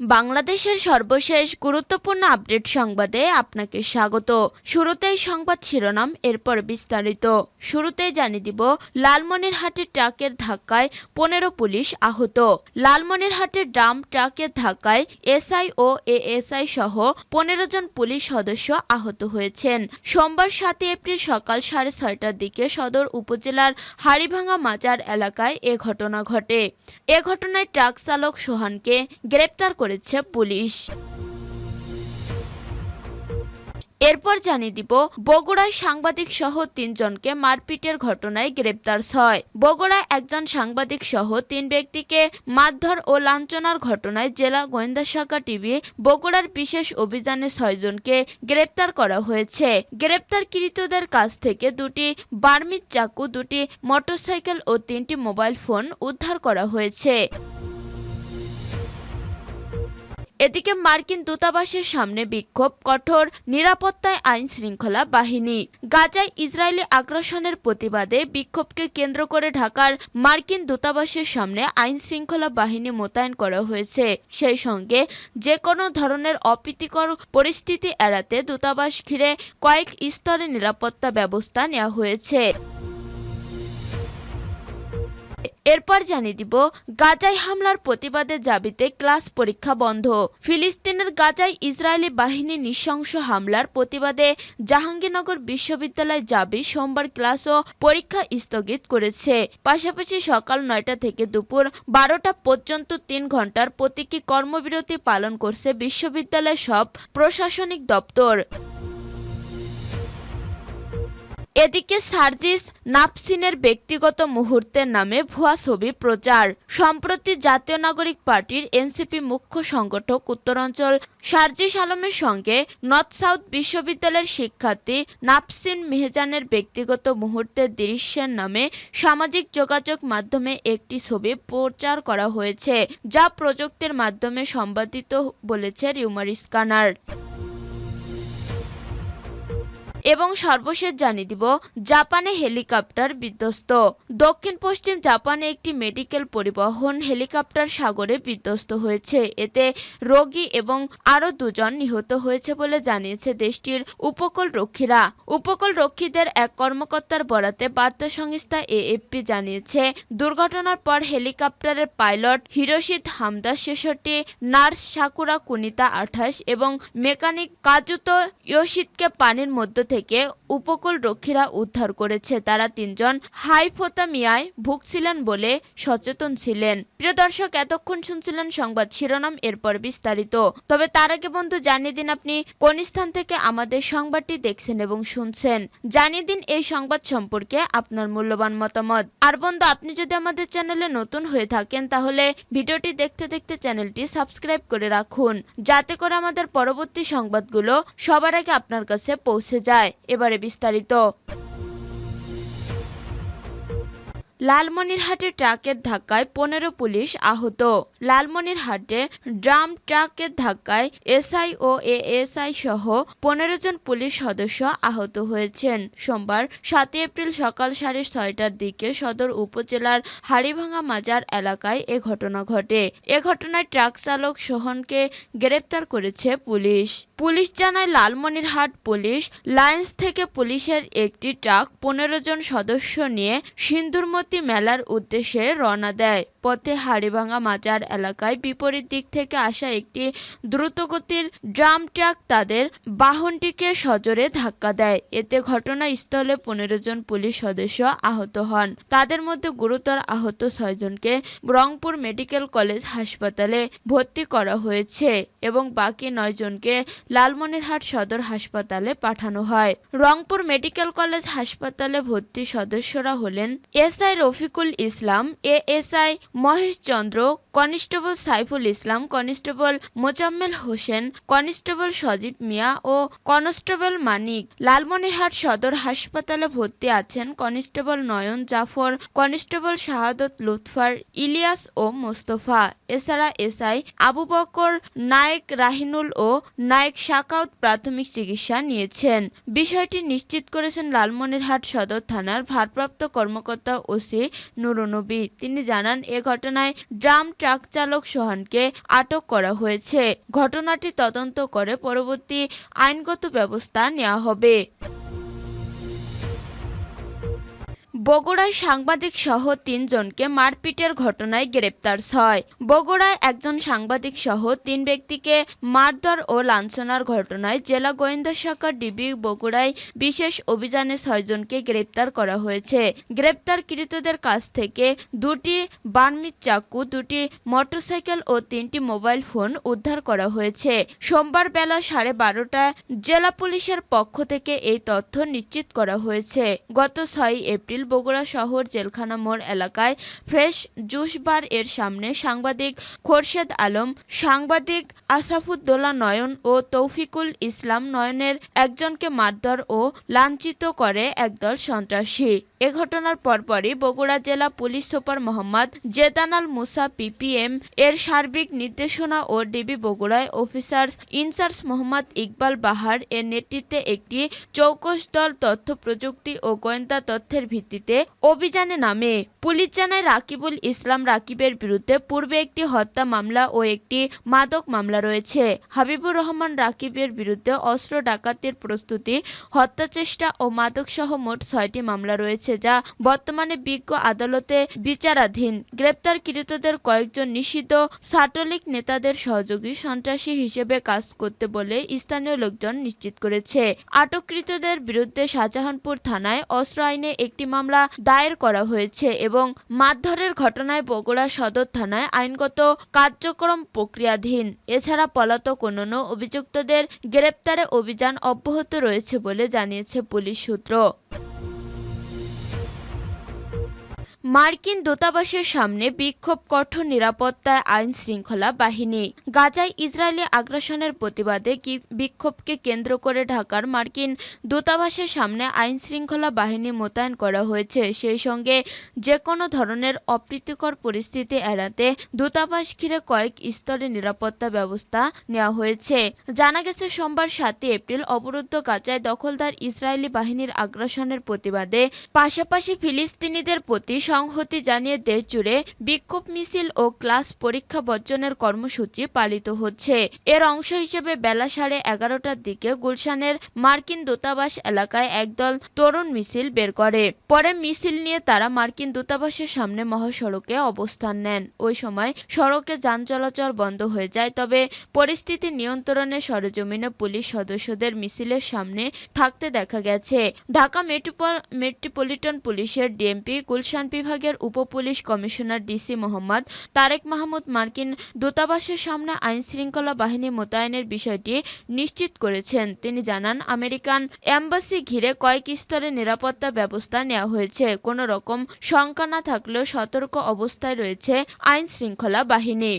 বাংলাদেশের সর্বশেষ গুরুত্বপূর্ণ আপডেট সংবাদে আপনাকে স্বাগত। শুরুতেই সংবাদ শিরোনাম, এরপর বিস্তারিত। শুরুতে জানিয়ে দিব, লালমনিরহাটের ট্রাকের ধাক্কায় পনেরো পুলিশ আহত। লালমনিরহাটের ড্রাম ট্রাকের ধাক্কায় এসআই ও এএসআই সহ পনেরো জন পুলিশ সদস্য আহত হয়েছেন। সোমবার সাতই এপ্রিল সকাল সাড়ে ছয়টার দিকে সদর উপজেলার হাড়িভাঙা মাজার এলাকায় এ ঘটনা ঘটে। এ ঘটনায় ট্রাক চালক সোহানকে গ্রেপ্তার করেছে পুলিশ। এরপর জানিয়ে দিব, বগুড়ায় সাংবাদিক সহ তিনজনকে মারপিটের ঘটনায় গ্রেপ্তার ছয়। বগুড়ায় একজন সাংবাদিক সহ তিন ব্যক্তিকে মারধর ও লাঞ্ছনার ঘটনায় জেলা গোয়েন্দা শাখা টিভি বগুড়ার বিশেষ অভিযানে ছয়জনকে গ্রেপ্তার করা হয়েছে। গ্রেপ্তারকৃতদের কাছ থেকে দুটি বার্মিজ চাকু, দুটি মোটরসাইকেল ও তিনটি মোবাইল ফোন উদ্ধার করা হয়েছে। এদিকে মার্কিন দূতাবাসের সামনে বিক্ষোভ, কঠোর নিরাপত্তায় আইন শৃঙ্খলা বাহিনী। গাজায় ইসরায়েলি আগ্রাসনের প্রতিবাদে বিক্ষোভকে কেন্দ্র করে ঢাকার মার্কিন দূতাবাসের সামনে আইন শৃঙ্খলা বাহিনী মোতায়েন করা হয়েছে। সেই সঙ্গে যে কোনো ধরনের অপ্রীতিকর পরিস্থিতি এড়াতে দূতাবাস ঘিরে কয়েক স্তরে নিরাপত্তা ব্যবস্থা নেওয়া হয়েছে। এরপর জানিয়ে দিব, গাজায় হামলার প্রতিবাদে জাবিতে ক্লাস পরীক্ষা বন্ধ। ফিলিস্তিনের গাজায় ইসরায়েলি বাহিনী নৃশংস হামলার প্রতিবাদে জাহাঙ্গীরনগর বিশ্ববিদ্যালয় জাবি সোমবার ক্লাস ও পরীক্ষা স্থগিত করেছে। পাশাপাশি সকাল নয়টা থেকে দুপুর বারোটা পর্যন্ত তিন ঘণ্টার প্রতীকী কর্মবিরতি পালন করছে বিশ্ববিদ্যালয়ের সব প্রশাসনিক দপ্তর। এদিকে সার্জিস নাপসিনের ব্যক্তিগত মুহূর্তের নামে ভুয়া ছবি প্রচার। সম্প্রতি জাতীয় নাগরিক পার্টির এনসিপি মুখ্য সংগঠক উত্তরাঞ্চল সার্জিস আলমের সঙ্গে নর্থ সাউথ বিশ্ববিদ্যালয়ের শিক্ষার্থী নাপসিন মেহজানের ব্যক্তিগত মুহূর্তের দৃশ্যের নামে সামাজিক যোগাযোগ মাধ্যমে একটি ছবি প্রচার করা হয়েছে, যা প্রযুক্তির মাধ্যমে সম্পাদিত বলেছে রিউমার স্কানার এবং সর্বশেষ জানিয়ে দিব, জাপানে হেলিকপ্টার বিধ্বস্ত। দক্ষিণ পশ্চিম জাপানে একটি মেডিকেল পরিবহন হেলিকপ্টার সাগরে বিধ্বস্ত হয়েছে। এতে রোগী এবং আরও দুজন নিহত হয়েছে বলে জানিয়েছে দেশটির উপকূল রক্ষীরা উপকূল রক্ষীদের এক কর্মকর্তার বরাতে বার্তা সংস্থা এএফপি জানিয়েছে, দুর্ঘটনার পর হেলিকপ্টারের পাইলট হিরোশিদ হামদা ছেষট্টি, নার্স সাকুরা কুনিতা আঠাশ এবং মেকানিক কাজুতো ইয়োশিদকে পানির মধ্য থেকে উপকূল রক্ষীরা উদ্ধার করেছে। তারা তিনজন হাইফোতামিয়ায় ভুগছিলেন বলে সচেতন ছিলেন। প্রিয় দর্শক, এতক্ষণ শুনছিলেন সংবাদ শিরোনাম, এরপর বিস্তারিত। তবে তার আগে বন্ধু, জানিয়ে দিন আপনি কোন স্থান থেকে আমাদের সংবাদটি দেখছেন এবং শুনছেন। জানিয়ে দিন এই সংবাদ সম্পর্কে আপনার মূল্যবান মতামত। আর বন্ধু, আপনি যদি আমাদের চ্যানেলে নতুন হয়ে থাকেন, তাহলে ভিডিওটি দেখতে দেখতে চ্যানেলটি সাবস্ক্রাইব করে রাখুন। যাতে করে আমাদের পরবর্তী সংবাদগুলো সবার আগে আপনার কাছে পৌঁছে যায়। い。エバレビスタリと লালমনিরহাটে ট্রাকের ধাক্কায় পনেরো পুলিশ আহত। লালমনিরহাটে ড্রাম ট্রাকের ধাক্কায় এসআই ও এএসআই সহ পনেরো জন পুলিশ সদস্য আহত হয়েছেন। সোমবার সাতই এপ্রিল সকাল সাড়ে ছয়টার দিকে সদর উপজেলার হাড়িভাঙা মাজার এলাকায় এ ঘটনা ঘটে। এ ঘটনায় ট্রাক চালক সোহনকে গ্রেপ্তার করেছে পুলিশ। পুলিশ জানায়, লালমনিরহাট পুলিশ লায়েন্স থেকে পুলিশের একটি ট্রাক পনেরো জন সদস্য নিয়ে সিন্দুরমতি মেলার উদ্দেশ্যে রওনা দেয়। পথে হাড়িভাঙা মাজার এলাকায় বিপরীত দিক থেকে আসা একটি দ্রুতগতির ড্রাম ট্রাক তাদের বাহনটিকে সজোরে ধাক্কা দেয়। এতে ঘটনাস্থলে পনেরো জন পুলিশ সদস্য আহত হন। তাদের মধ্যে গুরুতর আহত ছয়জনকে রংপুর মেডিকেল কলেজ হাসপাতালে ভর্তি করা হয়েছে এবং বাকি নয় জনকে লালমনিরহাট সদর হাসপাতালে পাঠানো হয়। রংপুর মেডিকেল কলেজ হাসপাতালে ভর্তি সদস্যরা হলেন SI Rafiqul Islam ASI Mahesh Chandra constable Saiful Islam, constable Mozammel Hossain, constable Sajib Mia ও কনস্টেবল মানিক। লালমনিরহাট সদর হাসপাতালে ভর্তি আছেন কনিস্টেবল নয়ন জাফর, কনিস্টেবল শাহাদত লুৎফার, ইলিয়াস ও মোস্তফা। এছাড়া এসআই আবু বকর, নায়েক রাহিনুল ও নায়েক শাকাউত প্রাথমিক চিকিৎসা নিয়েছেন। বিষয়টি নিশ্চিত করেছেন লালমনিরহাট সদর থানার ভারপ্রাপ্ত কর্মকর্তা ওসি নুরুনবী। তিনি জানান, এ ঘটনায় ড্রাম ট্রাক চালক সোহানকে আটক করা হয়েছে। ঘটনাটি তদন্ত করে পরবর্তী আইনগত ব্যবস্থা নেওয়া হবে। বগুড়ায় সাংবাদিক সহ তিনজনকে মারপিটের ঘটনায় গ্রেপ্তার ছয়। বগুড়ায় একজন সাংবাদিক সহ তিন ব্যক্তিকে মারধর ও লাঞ্ছনার ঘটনায় জেলা গোয়েন্দা শাখা ডিবি বগুড়ায় বিশেষ অভিযানে ছয়জনকে গ্রেপ্তার করা হয়েছে। গ্রেপ্তারকৃতদের কাছ থেকে দুটি বার্মির চাকু, দুটি মোটরসাইকেল ও তিনটি মোবাইল ফোন উদ্ধার করা হয়েছে। সোমবার বেলা সাড়ে বারোটায় জেলা পুলিশের পক্ষ থেকে এই তথ্য নিশ্চিত করা হয়েছে। গত ছয় এপ্রিল বগুড়া শহর জেলখানা মোড় এলাকায় ফ্রেশ জুস বার এর সামনে সাংবাদিক খোরশেদ আলম, সাংবাদিক আসাফুদ্দোলা নয়ন ও তৌফিকুল ইসলাম নয়নের একজনকে মারধর ও লাঞ্ছিত করে একদল সন্ত্রাসী। এ ঘটনার পরপরই বগুড়া জেলা police super Mohammad Jedanal Musa PPM এর সার্বিক নির্দেশনা ও ডিবি বগুড়ায় officers in charge Mohammad Iqbal Bahar এর নেতৃত্বে একটি চৌকস দল তথ্য প্রযুক্তি ও গোয়েন্দা তথ্যের ভিত্তিতে অভিযানে নামে। পুলিশ জানায়, রাকিবুল ইসলাম রাকিবের বিরুদ্ধে পূর্বে একটি হত্যা মামলা ও একটি মাদক মামলা রয়েছে। হাবিবুর রহমান রাকিবের বিরুদ্ধে অস্ত্র ডাকাতির প্রস্তুতি, হত্যাচেষ্টা ও মাদকসহ মোট ছয়টি মামলা রয়েছে। যা বর্তমানে বিজ্ঞ আদালতে বিচারাধীন। গ্রেপ্তারকৃতদের কয়েকজন নিষিদ্ধ ছাত্রলীগ নেতাদের সহযোগী সন্ত্রাসী হিসেবে কাজ করতে বলে স্থানীয় লোকজন নিশ্চিত করেছে। আটককৃতদের বিরুদ্ধে শাহজাহানপুর থানায় অস্ত্র আইনে একটি মামলা দায়ের করা হয়েছে এবং মারধরের ঘটনায় বগুড়া সদর থানায় আইনগত কার্যক্রম প্রক্রিয়াধীন। এছাড়া পলাতক অন্যান্য অভিযুক্তদের গ্রেপ্তারে অভিযান অব্যাহত রয়েছে বলে জানিয়েছে পুলিশ সূত্র। মার্কিন দূতাবাসের সামনে বিক্ষোভ, কঠোর নিরাপত্তায় আইন শৃঙ্খলা বাহিনী। গাজায় ইসরায়েলি আগ্রাসনের প্রতিবাদে বিক্ষোভকে কেন্দ্র করে ঢাকার মার্কিন দূতাবাসের সামনে আইন শৃঙ্খলা বাহিনী মোতায়েন করা হয়েছে, সেই সঙ্গে যে কোনো ধরনের অপ্রীতিকর পরিস্থিতি এড়াতে দূতাবাস ঘিরে কয়েক স্তরে নিরাপত্তা ব্যবস্থা নেওয়া হয়েছে। জানা গেছে, সোমবার সাতই এপ্রিল অবরুদ্ধ গাজায় দখলদার ইসরায়েলি বাহিনীর আগ্রাসনের প্রতিবাদে পাশাপাশি ফিলিস্তিনিদের প্রতি সংহতি জানিয়ে দেশ জুড়ে বিক্ষোভ মিছিল ও ক্লাস পরীক্ষা বর্জনের কর্মসূচি পালিত হচ্ছে। এর অংশ হিসেবে বেলা সাড়ে এগারোটার দিকে গুলশানের মার্কিন দূতাবাস এলাকায় একদল তরুণ মিছিল বের করে। পরে মিছিল নিয়ে তারা মার্কিন দূতাবাসের সামনে মহাসড়কে অবস্থান নেন। ওই সময় সড়কে যান চলাচল বন্ধ হয়ে যায়, তবে পরিস্থিতি নিয়ন্ত্রণে সরেজমিনে পুলিশ সদস্যদের মিছিলের সামনে থাকতে দেখা গেছে। ঢাকা মেট্রোপল, মেট্রোপলিটন পুলিশের ডিএমপি গুলশান বিভাগের উপপুলিশ কমিশনার ডিসি মোহাম্মদ তারেক মাহমুদ মার্কিন দূতাবাসের সামনে আইন শৃঙ্খলা বাহিনী মোতায়েনের বিষয়টি নিশ্চিত করেছেন। তিনি জানান, আমেরিকান এম্বাসি ঘিরে কয়েক স্তরে নিরাপত্তা ব্যবস্থা নেওয়া হয়েছে। কোনো রকম শঙ্কা না থাকলেও সতর্ক অবস্থায় রয়েছে আইন শৃঙ্খলা বাহিনী।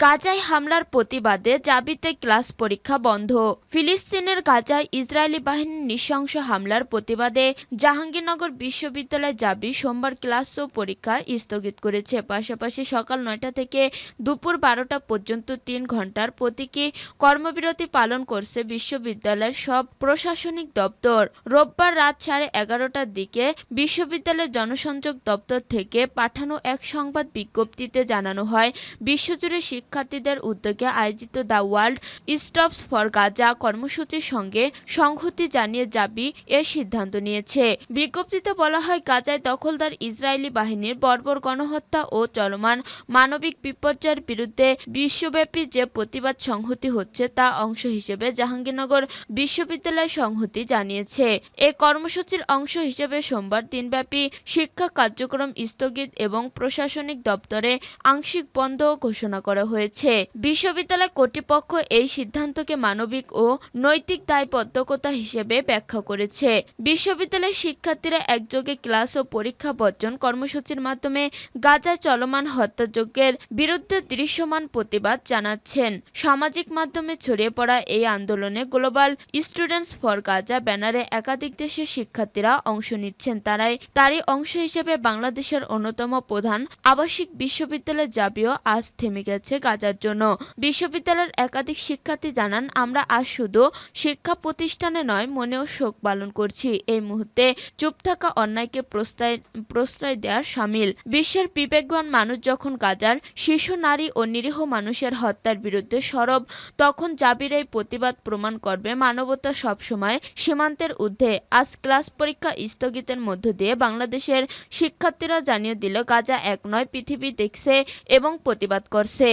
গাজায় হামলার প্রতিবাদে জাবিতে ক্লাস পরীক্ষা বন্ধ। ফিলিস্তিনের গাজায় ইসরায়েলি বাহিনীর নৃশংস হামলার প্রতিবাদে জাহাঙ্গীরনগর বিশ্ববিদ্যালয় জাবি সোমবার ক্লাস ও পরীক্ষা স্থগিত করেছে। পাশাপাশি সকাল নয়টা থেকে দুপুর বারোটা পর্যন্ত তিন ঘণ্টার প্রতীকী কর্মবিরতি পালন করছে বিশ্ববিদ্যালয়ের সব প্রশাসনিক দপ্তর। রোববার রাত সাড়ে এগারোটার দিকে বিশ্ববিদ্যালয়ের জনসংযোগ দপ্তর থেকে পাঠানো এক সংবাদ বিজ্ঞপ্তিতে জানানো হয়, বিশ্বজুড়ে শিক্ষার্থীদের উদ্যোগে আয়োজিত the world stops for Gaza কর্মসূচির সঙ্গে সংহতি জানিয়ে জাবি এ সিদ্ধান্ত নিয়েছে। বিজ্ঞপ্তিতে বলা হয়, গাজায় দখলদার ইসরায়েলি বাহিনীর বর্বর গণহত্যা ও চলমান মানবিক বিপর্যয়ের বিরুদ্ধে বিশ্বব্যাপী যে প্রতিবাদ সংহতি হচ্ছে তা অংশ হিসেবে জাহাঙ্গীরনগর বিশ্ববিদ্যালয় সংহতি জানিয়েছে। এ কর্মসূচির অংশ হিসেবে সোমবার দিনব্যাপী শিক্ষা কার্যক্রম স্থগিত এবং প্রশাসনিক দপ্তরে আংশিক বন্ধ ঘোষণা করা হয়েছে। বিশ্ববিদ্যালয় কর্তৃপক্ষ এই সিদ্ধান্তকে মানবিক ও নৈতিক দায়বদ্ধকতা হিসেবে ব্যাখ্যা করেছে। বিশ্ববিদ্যালয়ের শিক্ষার্থীরা একযোগে ক্লাস ও পরীক্ষা বর্জন কর্মসূচির মাধ্যমে গাজায় চলমান হত্যাযজ্ঞের বিরুদ্ধে দৃশ্যমান প্রতিবাদ জানাচ্ছেন। সামাজিক মাধ্যমে ছড়িয়ে পড়া এই আন্দোলনে গ্লোবাল স্টুডেন্টস ফর গাজা ব্যানারে একাধিক দেশের শিক্ষার্থীরা অংশ নিচ্ছেন। তারাই তারই অংশ হিসেবে বাংলাদেশের অন্যতম প্রধান আবাসিক বিশ্ববিদ্যালয় জাবিও আজ থেমে গেছে গাজার জন্য। বিশ্ববিদ্যালয়ের একাধিক শিক্ষার্থী জানান, আমরা আজ শুধু শিক্ষা প্রতিষ্ঠানে নয়, মনেও শোক পালন করছি। এই মুহূর্তে চুপ থাকা অন্যায়কে প্রশ্রয় প্রশ্রয় দেওয়ার সামিল। বিশ্বের বিবেকবান মানুষ যখন গাজার শিশু, নারী ও নিরীহ মানুষের হত্যার বিরুদ্ধে সরব, তখন জাবির এই প্রতিবাদ প্রমাণ করবে মানবতা সবসময় সীমান্তের ঊর্ধ্বে। আজ ক্লাস পরীক্ষা স্থগিতের মধ্য দিয়ে বাংলাদেশের শিক্ষার্থীরা জানিয়ে দিল, গাজা এক নয়, পৃথিবী দেখছে এবং প্রতিবাদ করছে।